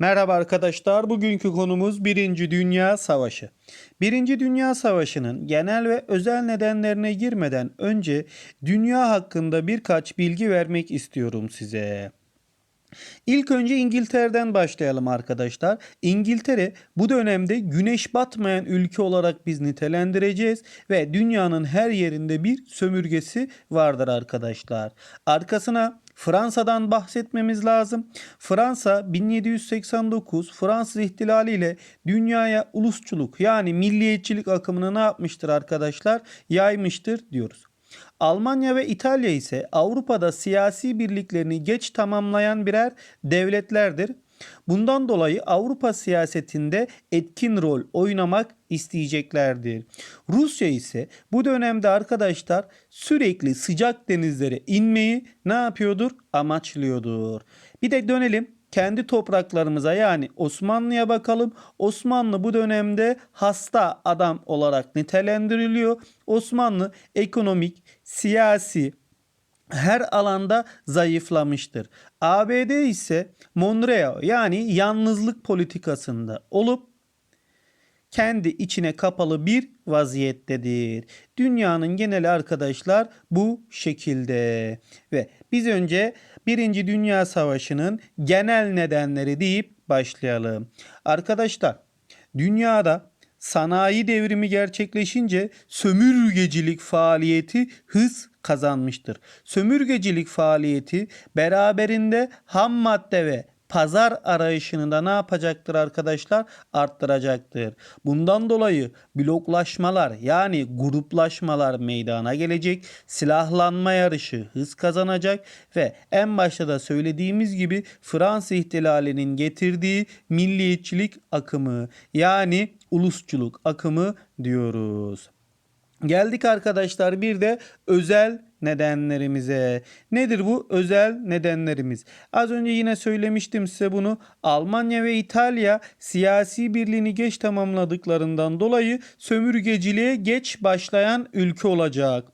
Merhaba arkadaşlar. Bugünkü konumuz 1. Dünya Savaşı. 1. Dünya Savaşı'nın genel ve özel nedenlerine girmeden önce dünya hakkında birkaç bilgi vermek istiyorum size. İlk önce İngiltere'den başlayalım arkadaşlar. İngiltere bu dönemde güneş batmayan ülke olarak biz nitelendireceğiz ve dünyanın her yerinde bir sömürgesi vardır arkadaşlar. Arkasına Fransa'dan bahsetmemiz lazım. Fransa 1789 Fransız ihtilali ile dünyaya ulusçuluk yani milliyetçilik akımını ne yapmıştır arkadaşlar? Yaymıştır diyoruz. Almanya ve İtalya ise Avrupa'da siyasi birliklerini geç tamamlayan birer devletlerdir. Bundan dolayı Avrupa siyasetinde etkin rol oynamak isteyeceklerdir. Rusya ise bu dönemde arkadaşlar sürekli sıcak denizlere inmeyi ne yapıyordur? Amaçlıyordur. Bir de dönelim kendi topraklarımıza yani Osmanlı'ya bakalım. Osmanlı bu dönemde hasta adam olarak nitelendiriliyor. Osmanlı ekonomik, siyasi, her alanda zayıflamıştır. ABD ise Monroe yani yalnızlık politikasında olup kendi içine kapalı bir vaziyettedir. Dünyanın geneli arkadaşlar bu şekilde. Ve biz önce Birinci Dünya Savaşı'nın genel nedenleri deyip başlayalım. Arkadaşlar dünyada sanayi devrimi gerçekleşince sömürgecilik faaliyeti hız kazanmıştır. Sömürgecilik faaliyeti beraberinde ham madde ve pazar arayışını da ne yapacaktır arkadaşlar? Arttıracaktır. Bundan dolayı bloklaşmalar yani gruplaşmalar meydana gelecek. Silahlanma yarışı hız kazanacak ve en başta da söylediğimiz gibi Fransız ihtilalinin getirdiği milliyetçilik akımı yani ulusçuluk akımı diyoruz. Geldik arkadaşlar bir de özel nedenlerimize. Nedir bu özel nedenlerimiz? Az önce yine söylemiştim size bunu. Almanya ve İtalya siyasi birliğini geç tamamladıklarından dolayı sömürgeciliğe geç başlayan ülke olacak.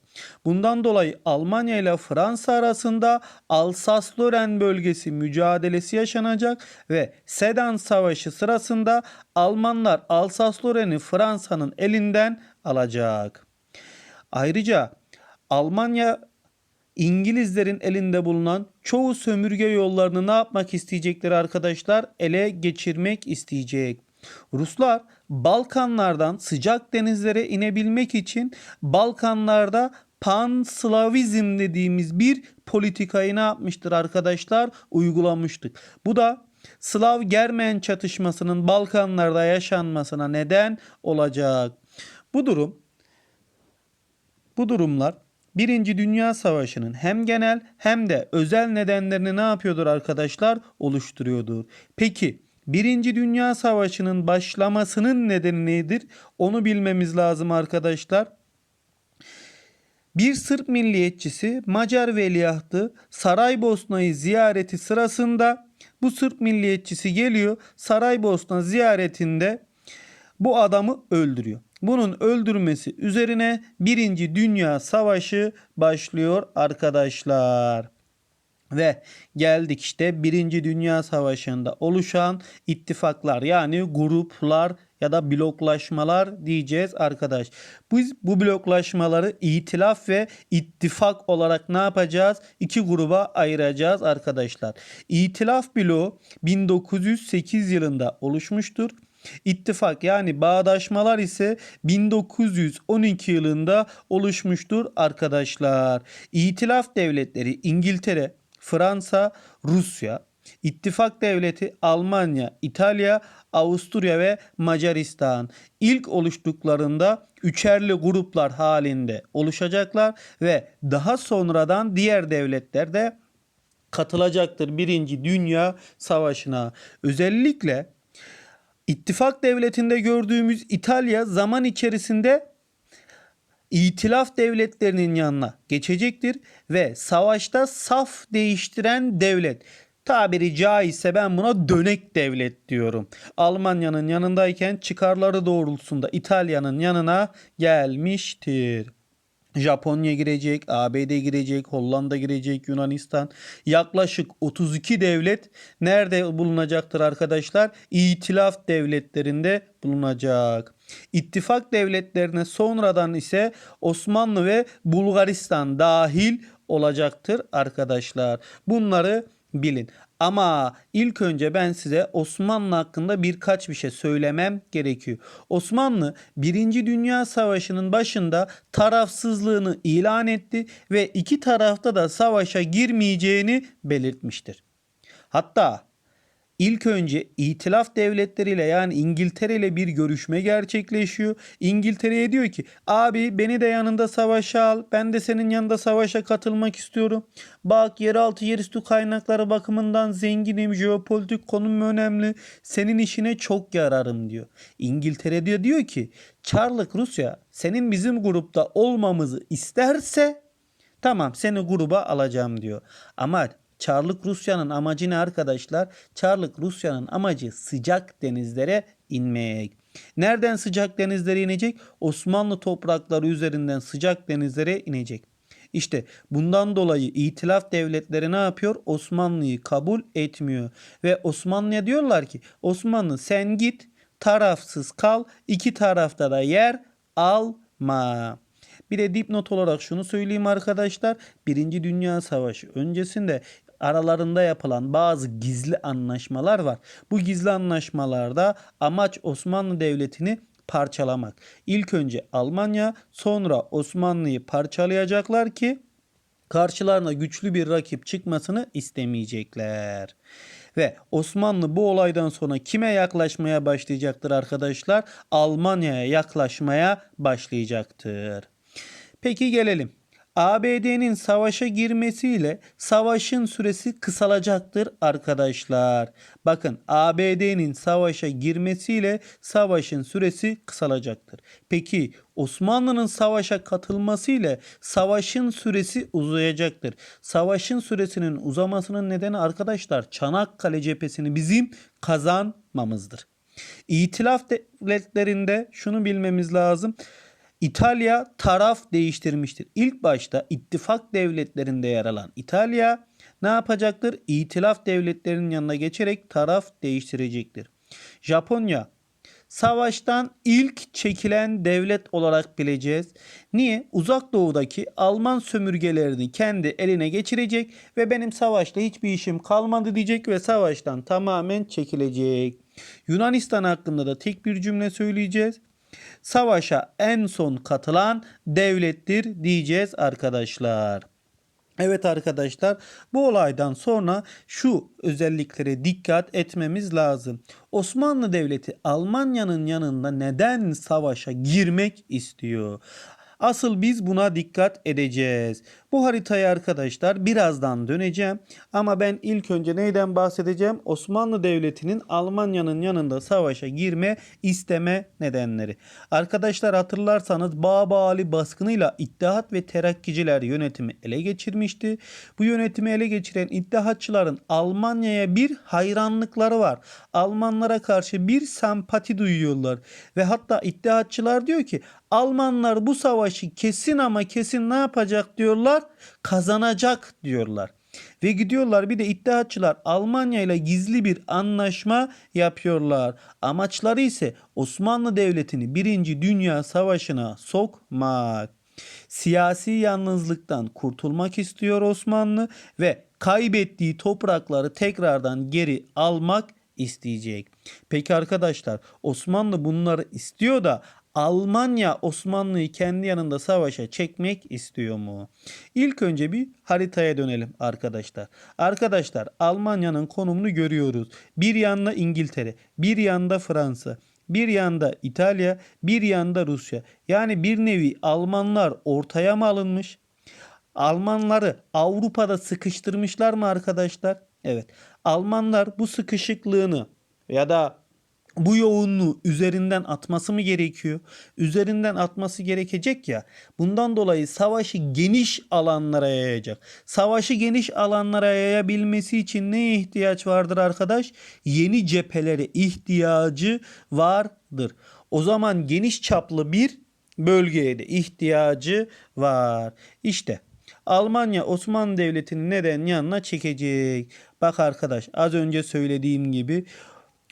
Bundan dolayı Almanya ile Fransa arasında Alsas-Lorraine bölgesi mücadelesi yaşanacak ve Sedan Savaşı sırasında Almanlar Alsas-Lorraine'i Fransa'nın elinden alacak. Ayrıca Almanya İngilizlerin elinde bulunan çoğu sömürge yollarını ne yapmak isteyecekler arkadaşlar? Ele geçirmek isteyecek. Ruslar Balkanlardan sıcak denizlere inebilmek için Balkanlarda Panslavizm dediğimiz bir politikayı ne yapmıştır arkadaşlar? Uygulamıştık. Bu da Slav-Germen çatışmasının Balkanlarda yaşanmasına neden olacak. Bu durum bu durumlar Birinci Dünya Savaşı'nın hem genel hem de özel nedenlerini ne yapıyordur arkadaşlar? Oluşturuyordur. Peki Birinci Dünya Savaşı'nın başlamasının nedeni nedir? Onu bilmemiz lazım arkadaşlar. Bir Sırp milliyetçisi Macar veliahtı Saraybosna'yı ziyareti sırasında bu Sırp milliyetçisi geliyor Saraybosna ziyaretinde bu adamı öldürüyor. Bunun öldürmesi üzerine Birinci Dünya Savaşı başlıyor arkadaşlar. Ve geldik işte Birinci Dünya Savaşı'nda oluşan ittifaklar yani gruplar ya da bloklaşmalar diyeceğiz arkadaş. Biz bu bloklaşmaları itilaf ve ittifak olarak ne yapacağız? İki gruba ayıracağız arkadaşlar. İtilaf bloğu 1908 yılında oluşmuştur. İttifak yani bağdaşmalar ise 1912 yılında oluşmuştur arkadaşlar. İtilaf devletleri İngiltere, Fransa, Rusya, İttifak devleti Almanya, İtalya, Avusturya ve Macaristan ilk oluştuklarında üçerli gruplar halinde oluşacaklar ve daha sonradan diğer devletler de katılacaktır Birinci Dünya Savaşı'na. Özellikle İttifak devletinde gördüğümüz İtalya zaman içerisinde İtilaf devletlerinin yanına geçecektir ve savaşta saf değiştiren devlet tabiri caizse ben buna dönek devlet diyorum. Almanya'nın yanındayken çıkarları doğrultusunda İtalya'nın yanına gelmiştir. Japonya girecek, ABD girecek, Hollanda girecek, Yunanistan. Yaklaşık 32 devlet nerede bulunacaktır arkadaşlar? İtilaf devletlerinde bulunacak. İttifak devletlerine sonradan ise Osmanlı ve Bulgaristan dahil olacaktır arkadaşlar. Bunları bilin. Ama ilk önce ben size Osmanlı hakkında birkaç bir şey söylemem gerekiyor. Osmanlı 1. Dünya Savaşı'nın başında tarafsızlığını ilan etti ve iki tarafta da savaşa girmeyeceğini belirtmiştir. Hatta İlk önce itilaf devletleriyle yani İngiltere ile bir görüşme gerçekleşiyor. İngiltere'ye diyor ki abi beni de yanında savaşa al. Ben de senin yanında savaşa katılmak istiyorum. Bak yeraltı yerüstü kaynakları bakımından zenginim. Jeopolitik konum önemli. Senin işine çok yararım diyor. İngiltere diyor, diyor ki Çarlık Rusya senin bizim grupta olmamızı isterse tamam seni gruba alacağım diyor. Ama Çarlık Rusya'nın amacı ne arkadaşlar? Çarlık Rusya'nın amacı sıcak denizlere inmek. Nereden sıcak denizlere inecek? Osmanlı toprakları üzerinden sıcak denizlere inecek. İşte bundan dolayı itilaf devletleri ne yapıyor? Osmanlı'yı kabul etmiyor. Ve Osmanlı'ya diyorlar ki Osmanlı sen git tarafsız kal iki tarafta da yer alma. Bir de dipnot olarak şunu söyleyeyim arkadaşlar. Birinci Dünya Savaşı öncesinde aralarında yapılan bazı gizli anlaşmalar var. Bu gizli anlaşmalarda amaç Osmanlı Devleti'ni parçalamak. İlk önce Almanya sonra Osmanlı'yı parçalayacaklar ki karşılarına güçlü bir rakip çıkmasını istemeyecekler. Ve Osmanlı bu olaydan sonra kime yaklaşmaya başlayacaktır arkadaşlar? Almanya'ya yaklaşmaya başlayacaktır. Peki gelelim. ABD'nin savaşa girmesiyle savaşın süresi kısalacaktır arkadaşlar. Bakın ABD'nin savaşa girmesiyle savaşın süresi kısalacaktır. Peki Osmanlı'nın savaşa katılmasıyla savaşın süresi uzayacaktır. Savaşın süresinin uzamasının nedeni arkadaşlar Çanakkale cephesini bizim kazanmamızdır. İtilaf devletlerinde şunu bilmemiz lazım. İtalya taraf değiştirmiştir. İlk başta ittifak devletlerinde yer alan İtalya ne yapacaktır? İtilaf devletlerinin yanına geçerek taraf değiştirecektir. Japonya savaştan ilk çekilen devlet olarak bileceğiz. Niye? Uzak doğudaki Alman sömürgelerini kendi eline geçirecek ve benim savaşla hiçbir işim kalmadı diyecek ve savaştan tamamen çekilecek. Yunanistan hakkında da tek bir cümle söyleyeceğiz savaşa en son katılan devlettir diyeceğiz arkadaşlar. Evet arkadaşlar bu olaydan sonra şu özelliklere dikkat etmemiz lazım. Osmanlı Devleti Almanya'nın yanında neden savaşa girmek istiyor? Asıl biz buna dikkat edeceğiz. Bu haritayı arkadaşlar birazdan döneceğim. Ama ben ilk önce neyden bahsedeceğim? Osmanlı Devleti'nin Almanya'nın yanında savaşa girme isteme nedenleri. Arkadaşlar hatırlarsanız Babali baskınıyla İttihat ve Terakkiciler yönetimi ele geçirmişti. Bu yönetimi ele geçiren İttihatçıların Almanya'ya bir hayranlıkları var. Almanlara karşı bir sempati duyuyorlar. Ve hatta İttihatçılar diyor ki Almanlar bu savaşı kesin ama kesin ne yapacak diyorlar? Kazanacak diyorlar. Ve gidiyorlar bir de iddiatçılar Almanya ile gizli bir anlaşma yapıyorlar. Amaçları ise Osmanlı Devleti'ni 1. Dünya Savaşı'na sokmak. Siyasi yalnızlıktan kurtulmak istiyor Osmanlı ve kaybettiği toprakları tekrardan geri almak isteyecek. Peki arkadaşlar Osmanlı bunları istiyor da Almanya Osmanlı'yı kendi yanında savaşa çekmek istiyor mu? İlk önce bir haritaya dönelim arkadaşlar. Arkadaşlar Almanya'nın konumunu görüyoruz. Bir yanda İngiltere, bir yanda Fransa, bir yanda İtalya, bir yanda Rusya. Yani bir nevi Almanlar ortaya mı alınmış? Almanları Avrupa'da sıkıştırmışlar mı arkadaşlar? Evet. Almanlar bu sıkışıklığını ya da bu yoğunluğu üzerinden atması mı gerekiyor? Üzerinden atması gerekecek ya. Bundan dolayı savaşı geniş alanlara yayacak. Savaşı geniş alanlara yayabilmesi için neye ihtiyaç vardır arkadaş? Yeni cephelere ihtiyacı vardır. O zaman geniş çaplı bir bölgeye de ihtiyacı var. İşte Almanya Osmanlı Devleti'ni neden yanına çekecek? Bak arkadaş az önce söylediğim gibi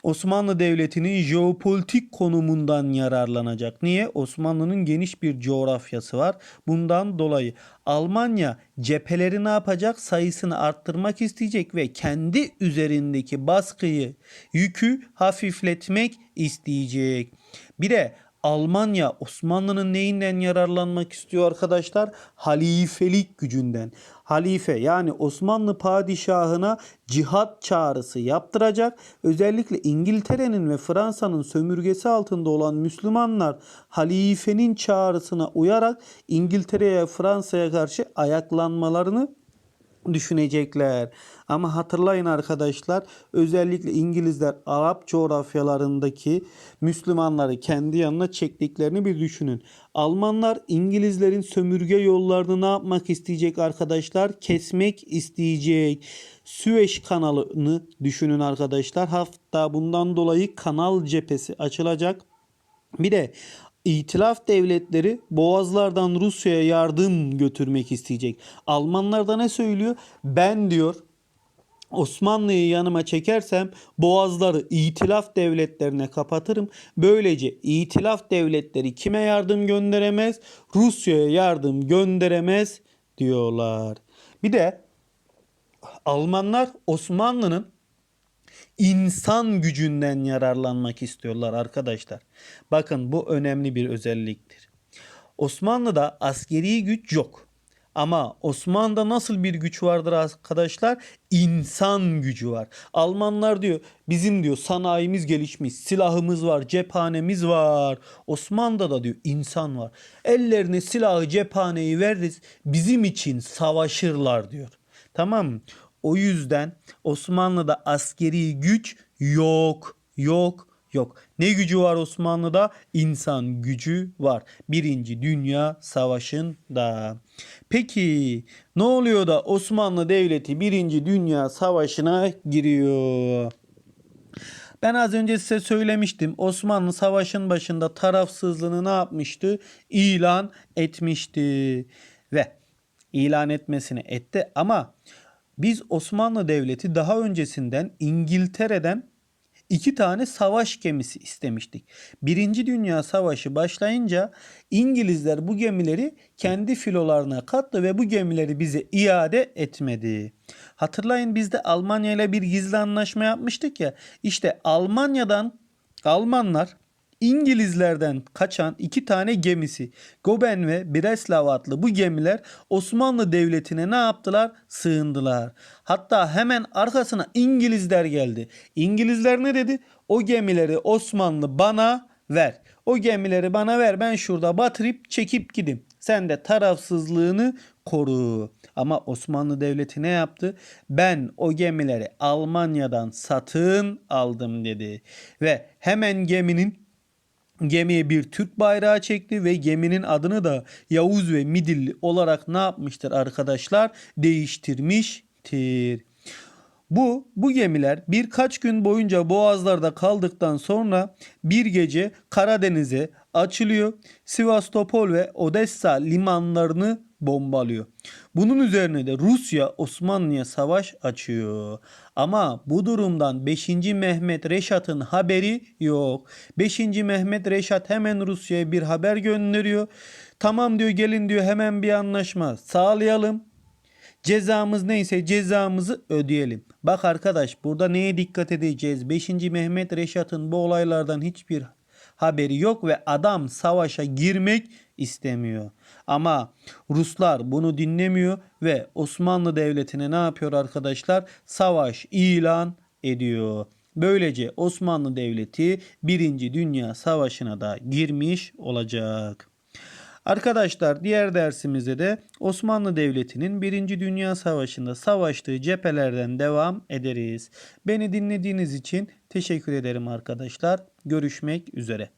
Osmanlı Devleti'nin jeopolitik konumundan yararlanacak. Niye? Osmanlı'nın geniş bir coğrafyası var. Bundan dolayı Almanya cepheleri ne yapacak? Sayısını arttırmak isteyecek ve kendi üzerindeki baskıyı, yükü hafifletmek isteyecek. Bir de Almanya Osmanlı'nın neyinden yararlanmak istiyor arkadaşlar? Halifelik gücünden. Halife yani Osmanlı padişahına cihat çağrısı yaptıracak. Özellikle İngiltere'nin ve Fransa'nın sömürgesi altında olan Müslümanlar halifenin çağrısına uyarak İngiltere'ye Fransa'ya karşı ayaklanmalarını düşünecekler. Ama hatırlayın arkadaşlar özellikle İngilizler Arap coğrafyalarındaki Müslümanları kendi yanına çektiklerini bir düşünün. Almanlar İngilizlerin sömürge yollarını ne yapmak isteyecek arkadaşlar? Kesmek isteyecek. Süveyş kanalını düşünün arkadaşlar. Hatta bundan dolayı kanal cephesi açılacak. Bir de İtilaf devletleri boğazlardan Rusya'ya yardım götürmek isteyecek. Almanlar da ne söylüyor? Ben diyor Osmanlı'yı yanıma çekersem boğazları itilaf devletlerine kapatırım. Böylece itilaf devletleri kime yardım gönderemez? Rusya'ya yardım gönderemez diyorlar. Bir de Almanlar Osmanlı'nın insan gücünden yararlanmak istiyorlar arkadaşlar. Bakın bu önemli bir özelliktir. Osmanlı'da askeri güç yok. Ama Osmanlı'da nasıl bir güç vardır arkadaşlar? İnsan gücü var. Almanlar diyor bizim diyor sanayimiz gelişmiş, silahımız var, cephanemiz var. Osmanlı'da da diyor insan var. Ellerine silahı cephaneyi veririz bizim için savaşırlar diyor. Tamam mı? O yüzden Osmanlı'da askeri güç yok, yok, yok. Ne gücü var Osmanlı'da? İnsan gücü var. Birinci Dünya Savaşı'nda. Peki ne oluyor da Osmanlı Devleti Birinci Dünya Savaşı'na giriyor? Ben az önce size söylemiştim. Osmanlı savaşın başında tarafsızlığını ne yapmıştı? İlan etmişti. Ve ilan etmesini etti ama biz Osmanlı Devleti daha öncesinden İngiltere'den iki tane savaş gemisi istemiştik. Birinci Dünya Savaşı başlayınca İngilizler bu gemileri kendi filolarına kattı ve bu gemileri bize iade etmedi. Hatırlayın biz de Almanya ile bir gizli anlaşma yapmıştık ya. İşte Almanya'dan Almanlar İngilizlerden kaçan iki tane gemisi Goben ve Breslav adlı bu gemiler Osmanlı Devleti'ne ne yaptılar? Sığındılar. Hatta hemen arkasına İngilizler geldi. İngilizler ne dedi? O gemileri Osmanlı bana ver. O gemileri bana ver ben şurada batırıp çekip gideyim. Sen de tarafsızlığını koru. Ama Osmanlı Devleti ne yaptı? Ben o gemileri Almanya'dan satın aldım dedi. Ve hemen geminin gemiye bir Türk bayrağı çekti ve geminin adını da Yavuz ve Midilli olarak ne yapmıştır arkadaşlar? Değiştirmiştir. Bu bu gemiler birkaç gün boyunca boğazlarda kaldıktan sonra bir gece Karadeniz'e açılıyor. Sivastopol ve Odessa limanlarını bombalıyor. Bunun üzerine de Rusya Osmanlı'ya savaş açıyor. Ama bu durumdan 5. Mehmet Reşat'ın haberi yok. 5. Mehmet Reşat hemen Rusya'ya bir haber gönderiyor. Tamam diyor gelin diyor hemen bir anlaşma sağlayalım. Cezamız neyse cezamızı ödeyelim. Bak arkadaş burada neye dikkat edeceğiz? 5. Mehmet Reşat'ın bu olaylardan hiçbir haberi yok ve adam savaşa girmek istemiyor. Ama Ruslar bunu dinlemiyor ve Osmanlı Devleti'ne ne yapıyor arkadaşlar? Savaş ilan ediyor. Böylece Osmanlı Devleti 1. Dünya Savaşı'na da girmiş olacak. Arkadaşlar diğer dersimizde de Osmanlı Devleti'nin 1. Dünya Savaşı'nda savaştığı cephelerden devam ederiz. Beni dinlediğiniz için teşekkür ederim arkadaşlar. Görüşmek üzere.